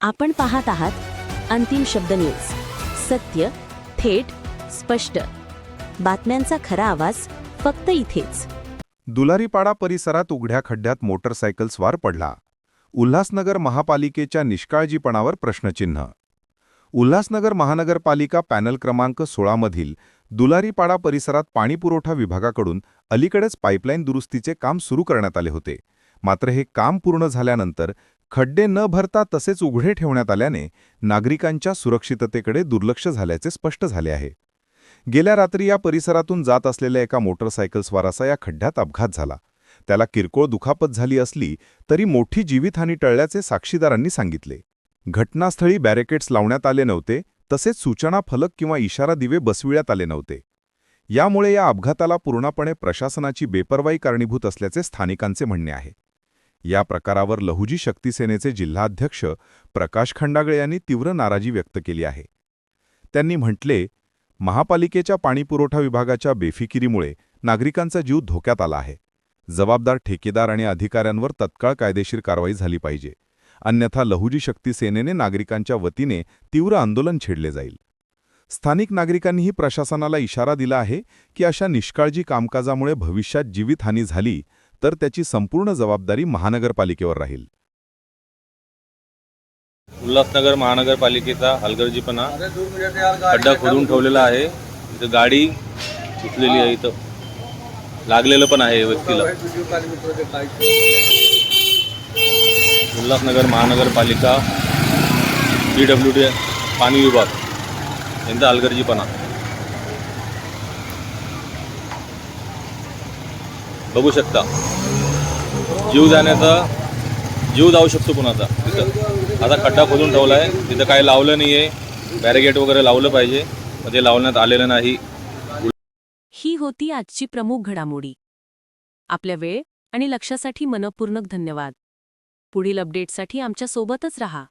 आपण पाहत आहात अंतिम शब्द न्यूज सत्य थेट स्पष्ट. बातम्यांचा खरा आवाज फक्त इथेच. दुलारीपाडा परिसरात उघड्या खड्ड्यात मोटरसायकल स्वार पडला. उल्हासनगर महापालिकेच्या निष्काळजीपणावर प्रश्नचिन्ह. उल्हासनगर महानगरपालिका पॅनल क्रमांक सोळामधील दुलारीपाडा परिसरात पाणीपुरवठा विभागाकडून अलीकडेच पाईपलाईन दुरुस्तीचे काम सुरू करण्यात आले होते. मात्र हे काम पूर्ण झाल्यानंतर खड्डे न भरता तसेच उघडे ठेवण्यात आल्याने नागरिकांच्या सुरक्षिततेकडे दुर्लक्ष झाल्याचे स्पष्ट झाले आहे. गेल्या रात्री या परिसरातून जात असलेल्या एका मोटरसायकल स्वाराचा या खड्ड्यात अपघात झाला. त्याला किरकोळ दुखापत झाली असली तरी मोठी जीवितहानी टळल्याचे साक्षीदारांनी सांगितले. घटनास्थळी बॅरिकेड्स लावण्यात आले नव्हते तसेच सूचना फलक किंवा इशारा दिवे बसविण्यात आले नव्हते. यामुळे या अपघाताला पूर्णपणे प्रशासनाची बेपर्वाई कारणीभूत असल्याचे स्थानिकांचे म्हणणे आहे. या प्रकारावर लहुजी शक्तीसेनेचे जिल्हाध्यक्ष प्रकाश खंडागळे यांनी तीव्र नाराजी व्यक्त केली आहे. त्यांनी म्हटले महापालिकेच्या पाणीपुरवठा विभागाच्या बेफिकिरीमुळे नागरिकांचा जीव धोक्यात आला आहे. जबाबदार ठेकेदार आणि अधिकाऱ्यांवर तत्काळ कायदेशीर कारवाई झाली पाहिजे. अन्यथा लहुजी शक्ती सेनेने नागरिकांच्या वतीने तीव्र आंदोलन छेडले जाईल. स्थानिक नागरिकांनीही प्रशासनाला इशारा दिला आहे की अशा निष्काळजी कामकाजामुळे भविष्यात जीवितहानी झाली तर त्याची संपूर्ण जबाबदारी महानगरपालिकेवर राहील. उल्हासनगर महानगरपालिकेचा हलगर्जीपणा खड्डा खोदून ठेवलेला आहे. इथं गाडी सुटलेली आहे इथं. लागलेलं पण आहे व्यक्तीला. उल्हासनगर महानगरपालिका पी डब्ल्यू डी पाणी विभाग यांचा हलगर्जीपणा. बघू शकता. जीव जाण्याचा जीव जाऊ शकतो कुणाचा तिथं. आता खड्डा खोदून ठेवला आहे तिथं काही लावलं नाही आहे बॅरिगेट वगैरे लावलं पाहिजे. मग ते लावण्यात आलेलं नाही. ही होती आजची प्रमुख घडामोडी. आपल्या वेळ आणि लक्षासाठी मनपूर्वक धन्यवाद. पुढील अपडेटसाठी आमच्या सोबतच रहा.